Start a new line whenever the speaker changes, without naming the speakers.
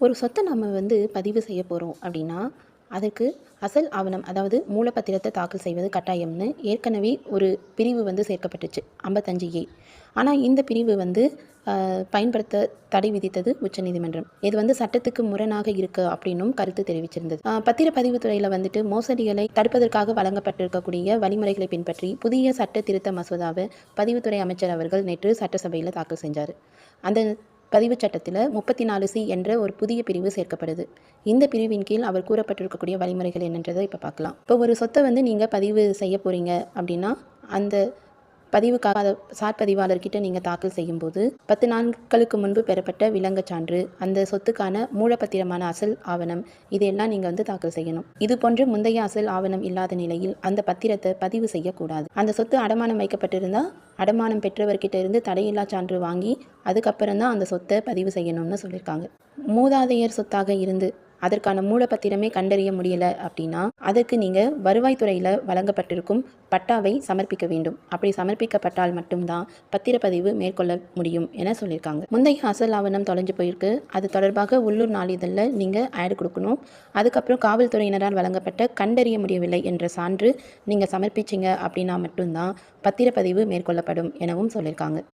ஒரு சொத்தை நம்ம வந்து பதிவு செய்ய போகிறோம் அப்படின்னா அதற்கு அசல் ஆவணம் அதாவது மூலப்பத்திரத்தை தாக்கல் செய்வது கட்டாயம்னு ஏற்கனவே ஒரு பிரிவு வந்து சேர்க்கப்பட்டுச்சு ஐம்பத்தஞ்சு ஏ. ஆனால் இந்த பிரிவு வந்து பயன்படுத்த தடை விதித்தது உச்சநீதிமன்றம் இது வந்து சட்டத்துக்கு முரணாக இருக்கு அப்படின்னும் கருத்து தெரிவிச்சிருந்தது. பத்திரப்பதிவு துறையில் வந்துட்டு மோசடிகளை தடுப்பதற்காக வழங்கப்பட்டிருக்கக்கூடிய வழிமுறைகளை பின்பற்றி புதிய சட்ட திருத்த மசோதாவை பதிவுத்துறை அமைச்சர் அவர்கள் நேற்று சட்டசபையில் தாக்கல் செஞ்சார். அந்த பதிவுச் சட்டத்தில் முப்பத்தி நாலு சி என்ற ஒரு புதிய பிரிவு சேர்க்கப்படுது. இந்த பிரிவின் கீழ் அவர் கூறப்பட்டிருக்கக்கூடிய வழிமுறைகள் என்னன்றதை இப்போ பார்க்கலாம் இப்போ ஒரு சொத்தை வந்து நீங்கள் பதிவு செய்ய போகிறீங்க அப்படின்னா அந்த பதிவுக்காக சார் பதிவாளர்கிட்ட நீங்கள் தாக்கல் செய்யும்போது பத்து நாட்களுக்கு முன்பு பெறப்பட்ட விலங்கச் சான்று அந்த சொத்துக்கான மூலப்பத்திரமான அசல் ஆவணம் இதையெல்லாம் நீங்கள் வந்து தாக்கல் செய்யணும். இது போன்று முந்தைய அசல் ஆவணம் இல்லாத நிலையில் அந்த பத்திரத்தை பதிவு செய்யக்கூடாது. அந்த சொத்து அடமானம் வைக்கப்பட்டிருந்தால் அடமானம் பெற்றவர்கிட்ட இருந்து தடையில்லா சான்று வாங்கி அதுக்கப்புறம் தான் அந்த சொத்தை பதிவு செய்யணும்னு சொல்லியிருக்காங்க மூதாதையர் சொத்தாக இருந்து அதற்கான மூலப்பத்திரமே கண்டறிய முடியலை அப்படின்னா அதற்கு நீங்கள் வருவாய்த்துறையில் வழங்கப்பட்டிருக்கும் பட்டாவை சமர்ப்பிக்க வேண்டும். அப்படி சமர்ப்பிக்கப்பட்டால் மட்டும்தான் பத்திரப்பதிவு மேற்கொள்ள முடியும் என சொல்லியிருக்காங்க. முந்தைய அசல் ஆவணம் தொலைஞ்சு போயிருக்கு. அது தொடர்பாக உள்ளூர் நாளிதழில் நீங்கள் ஆட் கொடுக்கணும். அதுக்கப்புறம் காவல்துறையினரால் வழங்கப்பட்ட கண்டறிய முடியவில்லை என்ற சான்று நீங்கள் சமர்ப்பிச்சிங்க அப்படின்னா மட்டும்தான் பத்திரப்பதிவு மேற்கொள்ளப்படும் எனவும் சொல்லியிருக்காங்க.